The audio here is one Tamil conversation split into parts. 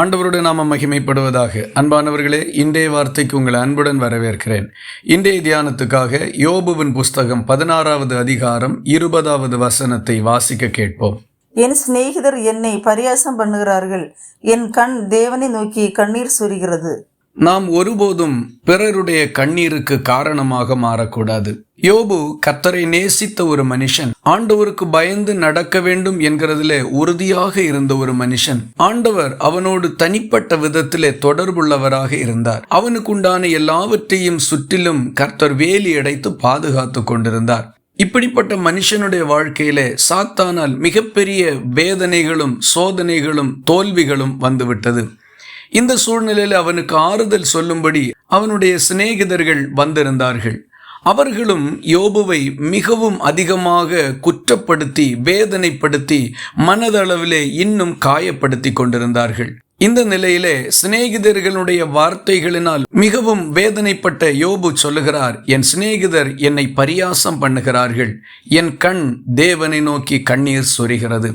ஆண்டவருடைய நாம மகிமைப்படுவதாக. அன்பானவர்களே இன்றைய வார்த்தைக்கு உங்களை அன்புடன் வரவேற்கிறேன். இன்றைய தியானத்துக்காக யோபுவின் புஸ்தகம் பதினாறாவது அதிகாரம் இருபதாவது வசனத்தை வாசிக்க கேட்போம். என் சிநேகிதர் என்னை பரியாசம் பண்ணுகிறார்கள். என் கண் தேவனை நோக்கி கண்ணீர் சொரிகிறது. நாம் ஒருபோதும் பிறருடைய கண்ணீருக்கு காரணமாக மாறக்கூடாது. யோபு கத்தரை நேசித்த ஒரு மனுஷன். ஆண்டவருக்கு பயந்து நடக்க வேண்டும் என்கிறதிலே உறுதியாக இருந்த ஒரு மனுஷன். ஆண்டவர் அவனோடு தனிப்பட்ட விதத்திலே தொடர்புள்ளவராக இருந்தார். அவனுக்குண்டான எல்லாவற்றையும் சுற்றிலும் கர்த்தர் வேலி அடைத்து பாதுகாத்து கொண்டிருந்தார். இப்படிப்பட்ட மனுஷனுடைய வாழ்க்கையிலே சாத்தானால் மிகப்பெரிய வேதனைகளும் சோதனைகளும் தோல்விகளும் வந்துவிட்டது. இந்த சூழ்நிலையில் அவனுக்கு ஆறுதல் சொல்லும்படி அவனுடைய சிநேகிதர்கள் வந்திருந்தார்கள். அவர்களும் யோபுவை மிகவும் அதிகமாக குற்றப்படுத்தி வேதனைப்படுத்தி மனதளவிலே இன்னும் காயப்படுத்தி கொண்டிருந்தார்கள். இந்த நிலையிலே சிநேகிதர்களுடைய வார்த்தைகளினால் மிகவும் வேதனைப்பட்ட யோபு சொல்லுகிறார் என் சிநேகிதர் என்னை பரியாசம் பண்ணுகிறார்கள். என் கண் தேவனை நோக்கி கண்ணீர் சொரிகிறது.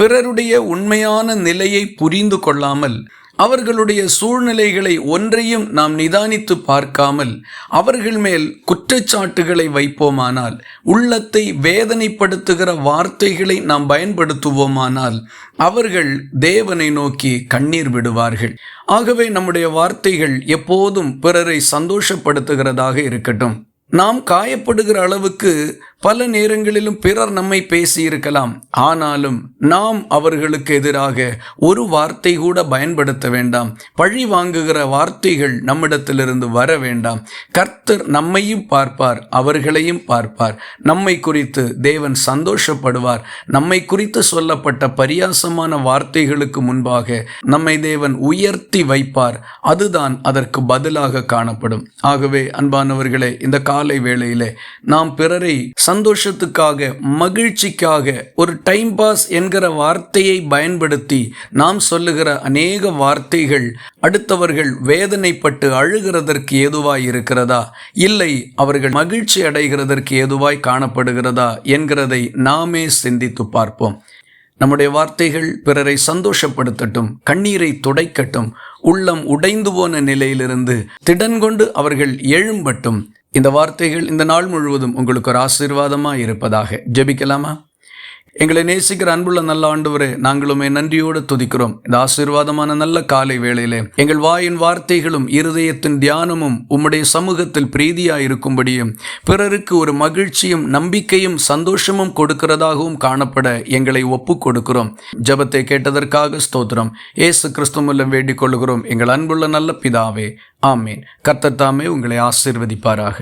பிறருடைய உண்மையான நிலையை புரிந்து கொள்ளாமல் அவர்களுடைய சூழ்நிலைகளை ஒன்றையும் நாம் நிதானித்து பார்க்காமல் அவர்கள் மேல் குற்றச்சாட்டுகளை வைப்போமானால் உள்ளத்தை வேதனைப்படுத்துகிற வார்த்தைகளை நாம் பயன்படுத்துவோமானால் அவர்கள் தேவனை நோக்கி கண்ணீர் விடுவார்கள். ஆகவே நம்முடைய வார்த்தைகள் எப்போதும் பிறரை சந்தோஷப்படுத்துகிறதாக இருக்கட்டும். நாம் காயப்படுகிற அளவுக்கு பல நேரங்களிலும் பிறர் நம்மை பேசியிருக்கலாம். ஆனாலும் நாம் அவர்களுக்கு எதிராக ஒரு வார்த்தை கூட பயன்படுத்த வேண்டாம். பழி வாங்குகிற வார்த்தைகள் நம்மிடத்திலிருந்து வர வேண்டாம். கர்த்தர் நம்மையும் பார்ப்பார் அவர்களையும் பார்ப்பார். நம்மை குறித்து தேவன் சந்தோஷப்படுவார். நம்மை குறித்து சொல்லப்பட்ட பரியாசமான வார்த்தைகளுக்கு முன்பாக நம்மை தேவன் உயர்த்தி வைப்பார். அதுதான் அதற்கு பதிலாக காணப்படும். ஆகவே அன்பானவர்களே இந்த காலை வேளையிலே நாம் பிறரை சந்தோஷத்துக்காக மகிழ்ச்சிக்காக ஒரு டைம் பாஸ் என்கிற வார்த்தையை பயன்படுத்தி நாம் சொல்லுகிற அநேக வார்த்தைகள் அடுத்தவர்கள் வேதனைப்பட்டு அழுகிறதற்கு ஏதுவாய் இருக்கிறதா? இல்லை அவர்கள் மகிழ்ச்சி அடைகிறதற்கு ஏதுவாய் காணப்படுகிறதா? என்கிறதை நாமே சிந்தித்து பார்ப்போம். நம்முடைய வார்த்தைகள் பிறரை சந்தோஷப்படுத்தட்டும் கண்ணீரை துடைக்கட்டும் உள்ளம் உடைந்து போன நிலையிலிருந்து திடன் கொண்டு அவர்கள் எழும்பட்டும். இந்த வார்த்தைகள் இந்த நாள் முழுவதும் உங்களுக்கு ஒரு ஆசீர்வாதமாக இருப்பதாக ஜெபிக்கலாமா? எங்களை நேசிக்கிற அன்புள்ள நல்ல ஆண்டவரே நாங்களுமே நன்றியோடு துதிக்கிறோம். இந்த ஆசீர்வாதமான நல்ல காலை வேளையிலே எங்கள் வாயின் வார்த்தைகளும் இருதயத்தின் தியானமும் உம்முடைய சமூகத்தில் பிரீதியாக இருக்கும்படியும் பிறருக்கு ஒரு மகிழ்ச்சியும் நம்பிக்கையும் சந்தோஷமும் கொடுக்கிறதாகவும் காணப்பட எங்களை ஒப்பு கொடுக்கிறோம். ஜபத்தை கேட்டதற்காக ஸ்தோத்திரம். ஏசு கிறிஸ்து வேண்டிக் கொள்கிறோம் எங்கள் அன்புள்ள நல்ல பிதாவே ஆமேன். கர்த்தத்தாமே உங்களை ஆசீர்வதிப்பாராக.